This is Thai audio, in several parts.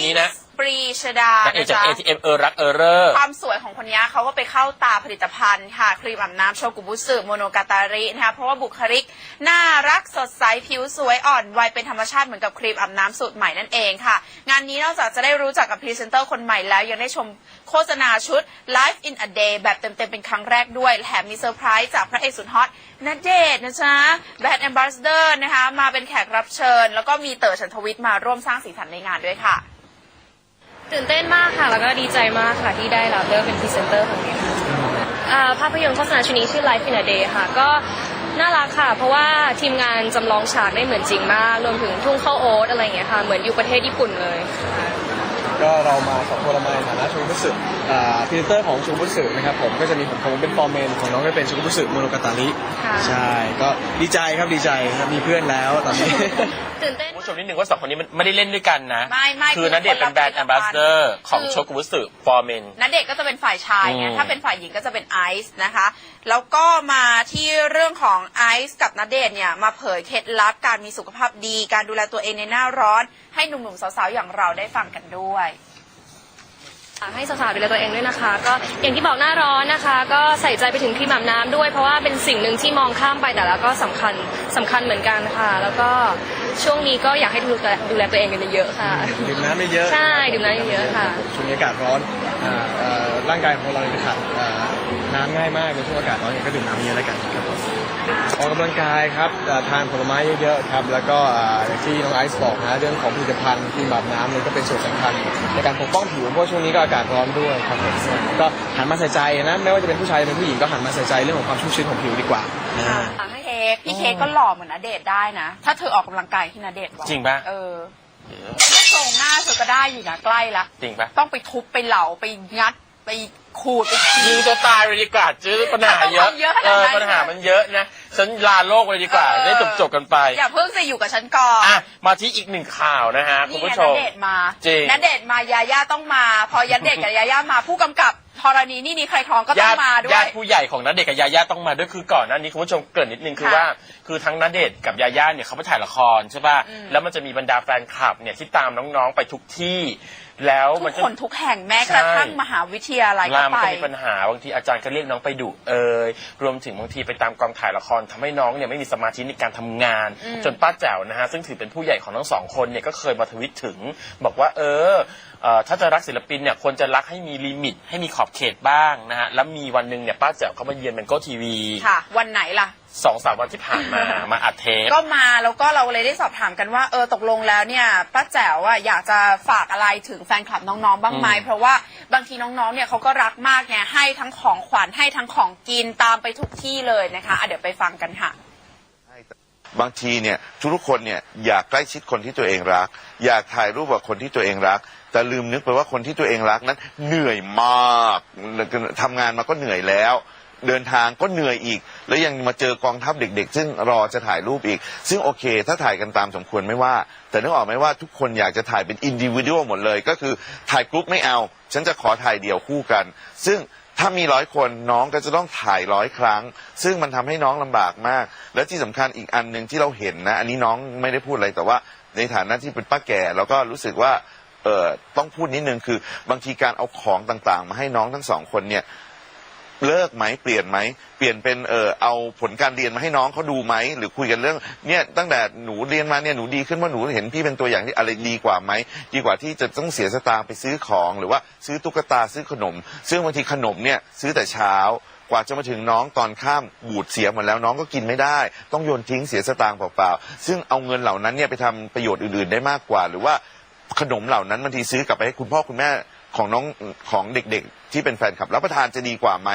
คนนี้นะปรีชดานางเอกนะจากจ๊ะ ATM เออรักเออเรอร์ความสวยของคนนี้เขาก็ไปเข้าตาผลิตภัณฑ์ค่ะ ครีมอาบน้ำโชกุบุสึโมโนกาตารินะคะเพราะว่าบุคลิก น่ารักสดใสผิวสวยอ่อนวัยเป็นธรรมชาติเหมือนกับครีมอาบน้ำสูตรใหม่นั่นเองค่ะ งานนี้นอกจากจะได้รู้จักกับพรีเซนเตอร์คนใหม่แล้วยังได้ชมโฆษณาชุด Life in a Day แบบเต็มๆเป็นครั้งแรกด้วยแถมมีเซอร์ไพรส์จากพระเอกสุดฮอตณเดชน์นะจ๊ะแบรนด์แอมบาสเดอร์นะคะมาเป็นแขกรับเชิญ แล้วก็มีเต๋อฉันทวิทย์มาร่วมสร้างสีสันในงานด้วยค่ะ ตื่นเต้นมากค่ะ แล้วก็ดีใจมากค่ะที่ได้รับเลือกเป็นพรีเซนเตอร์ของนี้ค่ะภาพยนตร์โฆษณาชุดนี้ชื่อ Life in a Day ค่ะ ก็น่ารักค่ะ เพราะว่าทีมงานจำลองฉากได้เหมือนจริงมาก รวมถึงทุ่งข้าวโอ๊ตอะไรอย่างเงี้ยค่ะ เหมือนอยู่ประเทศญี่ปุ่นเลยค่ะ ก็เรามาสองคนเรามาในฐานะชูบุสึอ่าพรีเซนเตอร์ของชูบุสึนะครับผมก็จะมีผมผมเป็นฟอร์แมนของน้องก็เป็นชูบุสึโมโนกาตาริค่ะใช่ก็ดีใจครับดีใจครับมีเพื่อนแล้วตอนนี้ตื่นเต้นคุณผู้ชมนิดนึงว่าสองคนนี้มันไม่ได้เล่นด้วยกันนะไม่ไม่คือคือณเดชน์เป็นแบรนด์คแอนมละบาสเดอร์ของคือโชกุบุสึฟอร์เมนณเดชน์ก็จะเป็นฝ่ายชายไงอืมถ้าเป็นฝ่ายหญิงก็จะเป็นไอซ์นะคะแล้วก็มาที่เรื่องของไอซ์กับณเดชน์เนี่ยมาเผยเคล็ดลับการมีสุขภาพดี การดูแลตัวเองในหน้าร้อน ให้หนุ่มๆสาวๆอย่างเราได้ฟังกันด้วย ให้สาวๆดูแลตัวเองด้วยนะคะ ก็อย่างที่บอกหน้าร้อนนะคะ ก็ใส่ใจไปถึงครีมอาบน้ำด้วย เพราะว่าเป็นสิ่งหนึ่งที่มองข้ามไปแต่แล้วก็สำคัญสำคัญเหมือนกันค่ะ แล้วก็ช่วงนี้ก็อยากให้ดูแลดูแลตัวเองกันเยอะๆค่ะ ดื่มน้ำไม่เยอะใช่ดื่มน้ำเยอะๆค่ะ ช่วงนี้อากาศร้อนอ่าเอ่อร่างกายของเราเนี่ยขาดอ่าน้ำง่ายมากในช่วงอากาศร้อนเนี่ยก็ดื่มน้ำเยอะแล้วกันครับผม ออกกำลังกายครับอ่าทานผลไม้เยอะๆครับแล้วก็อ่าอย่างที่น้องไอซ์บอกนะเรื่องของผลิตภัณฑ์ครีมอาบน้ำเนี่ยก็เป็นส่วนสำคัญในการปกป้องผิวเพราะช่วงนี้ก็อากาศร้อนด้วยครับผมก็หันมาใส่ใจนะไม่ว่าจะเป็นผู้ชายหรือเป็นผู้หญิงก็หันมาใส่ใจเรื่องของความชุ่มชื้นของผิวดีกว่าเค้กพี่เค้กก็หล่อเหมือนณเดชน์ได้นะ ถ้าเธอออกกำลังกายที่ณเดชน์บอกจริงปะเออโครงหน้าเธอก็ได้อยู่นะใกล้ละจริงปะต้องไปทุบไปเหลาไปงัดไป ขูดไปยิงตัวตายไปดีกว่าจื้อปัญหาเยอะต้องทำเยอะขเอนาดนั้นอปัญหามันเยอะนะฉันลาโลกไปดีกว่าเออได้จบจบๆกันไปอย่าเพิ่งจะอยู่กับฉันก่อนอะมาที่อีกหนึ่งข่าวนะฮะคุณนี่ไงผู้ชณม เดชน์มาจริง ณเดชน์มายาย่าต้องมา พอยาเดชน์กับยาย่ามาผู้กำกับธรณีนี่นี่ใครท้องก็ต้อญางติมาด้วญาย ติผู้ใหญ่ของนัดเดชน์กับยาย่าต้องมาด้วยคือก่อนหน้านี้คุณผู้ชมเกริ่นนิดนึงคือค่ะว่า คือทั้งนัดเดชน์กับยาย่าเนี่ยเขาไปถ่ายละครใช่ป่ะอืม แล้วมันจะมีบรรดาแฟนคลับเนี่ยที่ตามน้องๆไปทุกที่ แล้วทุมันกก็ คนทุกแห่งแม้กระทั่งใช่ มหาวิทยาลัยก็ลามันไปก็มีปัญหาบางทีอาจารย์ก็เรียกน้องไปดุเอ่ยรวมถึงบางทีไปตามกองถ่ายละครทำให้น้องเนี่ยไม่มีสมาธิในการทำงานอืมจนป้าแจ๋วนะฮะซึ่งถือเป็นผู้ใหญ่ของทั้งสองคนเนี่ยก็เคยมาทวิตถึง บอกว่าเออ เอ่อถ้าจะรักศิลปินเนี่ยควรจะรักให้มีลิมิต ให้มีขอบเขตบ้างนะฮะแล้วมีวันหนึ่งเนี่ยป้าแจ๋วเขามาเยือนเป็นโก้ทีวีค่ะ วันไหนล่ะ สองสามวันที่ผ่านมา มาอัดเทป ก็มาแล้วก็เราเลยได้สอบถามกันว่าเออตกลงแล้วเนี่ยป้าแจ๋วอะอยากจะฝากอะไรถึงแฟนคลับน้องๆ บ้างไหมอืม เพราะว่าบางทีน้องๆเนี่ยเขาก็รักมากไงให้ทั้งของขวัญให้ทั้งของกินตามไปทุกที่เลยนะคะอะเดี๋ยวไปฟังกันค่ะ บางทีเนี่ยทุกๆคนเนี่ยอยากใกล้ชิดคนที่ตัวเองรัก อยากถ่ายรูปกับคนที่ตัวเองรัก แต่ลืมนึกไปว่าคนที่ตัวเองรักนั้น เหนื่อยมากทำงานมาก็เหนื่อยแล้ว เดินทางก็เหนื่อยอีก แล้วยังมาเจอกองทัพเด็ก ๆ ซึ่งรอจะถ่ายรูปอีก ซึ่งโอเค ถ้าถ่ายกันตามสมควรไม่ว่า แต่นึกออกไหมว่าทุกคนอยากจะถ่ายเป็นอินดิวิ u a l หมดเลย ก็คือถ่ายกรุ๊ปไม่เอา ฉันจะขอถ่ายเดี่ยวคู่กัน ซึ่งถ้ามีร้อยคนน้องก็จะต้องถ่ายร้อยครั้ง ซึ่งมันทำให้น้องลำบากมาก และที่สำคัญอีกอันหนึ่งที่เราเห็นนะ อันนี้น้องไม่ได้พูดอะไรแต่ว่าในฐานะที่เป็นป้าแก่เราก็รู้สึกว่า เออต้องพูดนิดนึงคือบางทีการเอาของต่างๆ มาให้น้องทั้งสองคนเนี่ยเลิกไหมเปลี่ยนไหมเปลี่ยนเป็นเออเอาผลการเรียนมาให้น้องเขาดูไหมหรือคุยกันเรื่องเนี่ยตั้งแต่หนูเรียนมาเนี่ยหนูดีขึ้นว่าหนูเห็นพี่เป็นตัวอย่างที่อะไรดีกว่าไหมดีกว่าที่จะต้องเสียสตางค์ไปซื้อของหรือว่าซื้อตุ๊กตาซื้อขนม ซึ่งบางทีขนมเนี่ยซื้อแต่เช้ากว่าจะมาถึงน้องตอนข้ามบูดเสียหมดแล้วน้องก็กินไม่ได้ ต้องโยนทิ้งเสียสตางค์เปล่าๆซึ่งเอาเงินเหล่านั้นเนี่ยไปทำประโยชน์อื่นๆได้มากกว่า หรือว่า ขนมเหล่านั้นบางทีซื้อกลับไปให้คุณพ่อคุณแม่ของน้องของเด็กๆ ที่เป็นแฟนคลับรับประทานจะดีกว่าไหม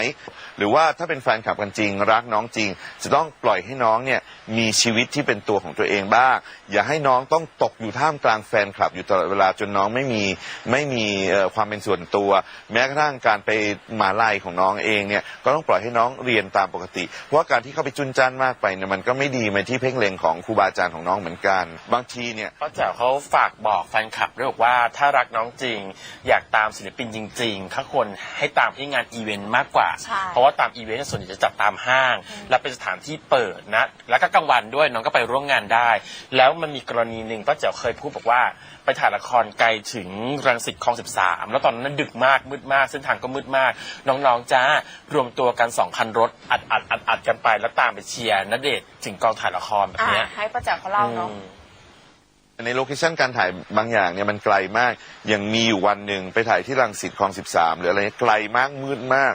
หรือว่าถ้าเป็นแฟนคลับกันจริง รักน้องจริง จะต้องปล่อยให้น้องเนี่ย มีชีวิตที่เป็นตัวของตัวเองบ้าง อย่าให้น้องต้องตกอยู่ท่ามกลางแฟนคลับ อยู่ตลอดเวลาจนน้องไม่มีไม่มีเอ่อความเป็นส่วนตัว แม้กระทั่งการไปหมาลัยของน้องเองเนี่ยก็ต้องปล่อยให้น้องเรียนตามปกติ เพราะว่าการที่เข้าไปจุนจ้านมากไปเนี่ยมันก็ไม่ดีในที่เพ่งเล็งของครูบาอาจารย์ของน้องเหมือนกัน บางทีเนี่ยป้าแจ๋วเขาฝากบอกแฟนคลับด้วยบอกว่าถ้ารักน้องจริง อยากตามศิลปินจริงๆเขาควรให้ตามที่งานอีเวนต์มากกว่าใช่เพราะว่าตามอีเวนต์ส่วนใหญ่จะจัดตามห้าง และเป็นสถานที่เปิดนะ แล้วก็กลางวันด้วยน้องก็ไปร่วมงานได้ แล้วมันมีกรณีหนึ่งป้าแจ๋วเคยพูดบอกว่าไปถ่ายละครไกลถึงรังสิตคลอง13 แล้วตอนนั้นดึกมากมืดมากเส้นทางก็มืดมาก น้องๆจ้ารวมตัวกันสองคันรถอัดอัดอัดอัดกันไปแล้วตามไปเชียร์ณเดชน์ถึงกองถ่ายละครแบบอ่าเนี้ยให้ป้าแจ๋วเขาเล่าเนาะ อืม ในโลเคชั่นการถ่ายบางอย่างเนี่ยมันไกลมาก อย่างมีอยู่วันหนึ่งไปถ่ายที่รังสิตคลอง 13 หรืออะไรเงี้ยไกลมากมืดมาก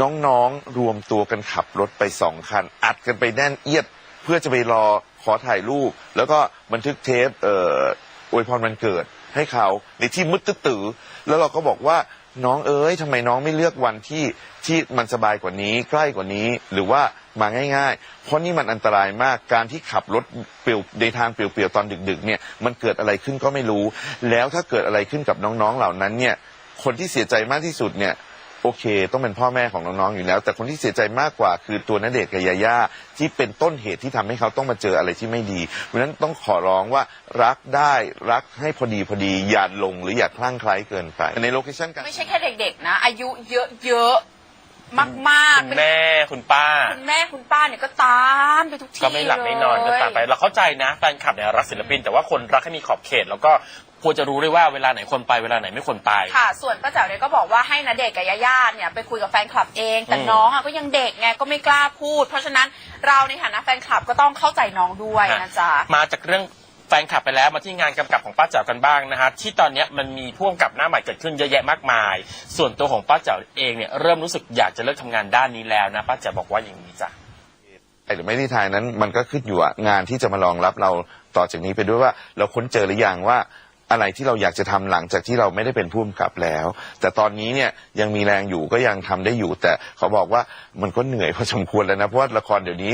น้องๆรวมตัวกันขับรถไปสองคัน อัดกันไปแน่นเอียด เพื่อจะไปรอขอถ่ายรูป แล้วก็บันทึกเทปเอ่ออวยพรวันเกิดให้เขาในที่มืดตื้อแล้วเราก็บอกว่าน้องเอ๋ยทำไมน้องไม่เลือกวันที่ที่มันสบายกว่านี้ ใกล้กว่านี้หรือว่ามาง่ายๆ เพราะนี่มันอันตรายมากการที่ขับรถเปลี่ยวในทางเปลี่ยวๆตอนดึกๆ เนี่ย มันเกิดอะไรขึ้นก็ไม่รู้ แล้วถ้าเกิดอะไรขึ้นกับน้องๆเหล่านั้นเนี่ย คนที่เสียใจมากที่สุดเนี่ย โอเค ต้องเป็นพ่อแม่ของน้องๆอยู่แล้ว แต่คนที่เสียใจมากกว่าคือตัวณเดชน์กับยาย่าที่เป็นต้นเหตุที่ทำให้เขาต้องมาเจออะไรที่ไม่ดีเพราะฉะนั้นต้องขอร้องว่ารักได้รักให้พอดีพอดีอย่าลงหรืออย่าคลั่งไคล้เกินไปในโลเคชั่นการ ไม่ใช่แค่เด็กๆนะ อายุเยอะๆ มาก ๆ คุณเป็นแม่คุณป้า คุณแม่คุณป้าเนี่ยก็ตามไปทุกที่ก็ไม่หลับไม่นอนก็ตามไปเลยเราเข้าใจนะแฟนคลับเนี่ยรักศิลปิน แต่ว่าคนรักให้มีขอบเขต แล้วก็ควรจะรู้ด้วยว่าเวลาไหนคนไปเวลาไหนไม่ควรไป ค่ะ ส่วนป้าแจ๋วเนี่ยก็บอกว่าให้ณเดชน์กับยาย่าเนี่ยไปคุยกับแฟนคลับเอง แต่อืมน้องอะก็ยังเด็กไงก็ไม่กล้าพูด เพราะฉะนั้นเราในฐานะแฟนคลับก็ต้องเข้าใจน้องด้วยนะจ๊ะ มาจากเรื่อง แฟนคลับไปแล้วมาที่งานกำกับของป้าแจ๋วกันบ้างนะฮะที่ตอนเนี้ยมันมีพ่วงกับหน้าใหม่เกิดขึ้นเยอะแยะมากมาย ส่วนตัวของป้าแจ๋วเองเนี่ยเริ่มรู้สึกอยากจะเลิกทำงานด้านนี้แล้วนะป้าแจ๋วบอกว่าอย่างนี้จ้ะหรือไม่ได้ทายนั้นมันก็ขึ้นอยู่กับงานที่จะมารองรับเราต่อจากนี้ไปด้วยว่าเราค้นเจอหรือยังว่าอะไรที่เราอยากจะทำหลังจากที่เราไม่ได้เป็นผู้กำกับแล้ว แต่ตอนนี้เนี่ยยังมีแรงอยู่ก็ยังทำได้อยู่ แต่เขาบอกว่ามันก็เหนื่อยพอสมควรแล้วนะเพราะว่าละครเดี๋ยวนี้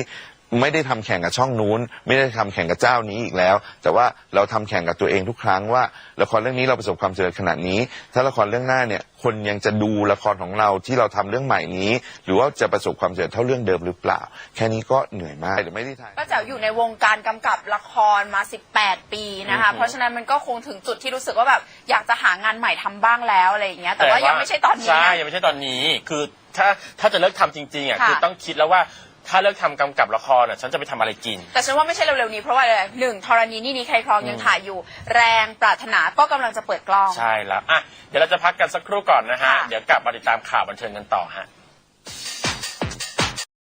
ไม่ได้ทำแข่งกับช่องนู้น ไม่ได้ทำแข่งกับเจ้านี้อีกแล้ว แต่ว่าเราทำแข่งกับตัวเองทุกครั้งว่าละครเรื่องนี้เราประสบความสำเร็จขนาดนี้ ถ้าละครเรื่องหน้าเนี่ยคนยังจะดูละครของเราที่เราทำเรื่องใหม่นี้ หรือว่าจะประสบความสำเร็จเท่าเรื่องเดิมหรือเปล่า แค่นี้ก็เหนื่อยมากหรือไม่ได้ทายป้าแจ๋วอยู่ในวงการกำกับละครมา 18 ปีนะคะอือฮึเพราะฉะนั้นมันก็คงถึงจุดที่รู้สึกว่าแบบอยากจะหางานใหม่ทำบ้างแล้วอะไรอย่างเงี้ยแต่ว่ายังไม่ใช่ตอนนี้ใช่นะยังไม่ใช่ตอนนี้คือถ้าถ้าจะเลิกทำจริงๆอะค่ะคือต้องคิดแล้วว่า ถ้าเลิกทำกำกับละครอะฉันจะไปทำอะไรกิน แต่ฉันว่าไม่ใช่เร็วๆนี้เพราะว่าอะไรหนึ่งธรณีนี่นี้ใครครองยังถ่ายอยู่ แรงปรารถนาก็กำลังจะเปิดกล้อง ใช่แล้วอะเดี๋ยวเราจะพักกันสักครู่ก่อนนะฮะ ค่ะ เดี๋ยวกลับมาติดตามข่าวบันเทิงกันต่อฮะ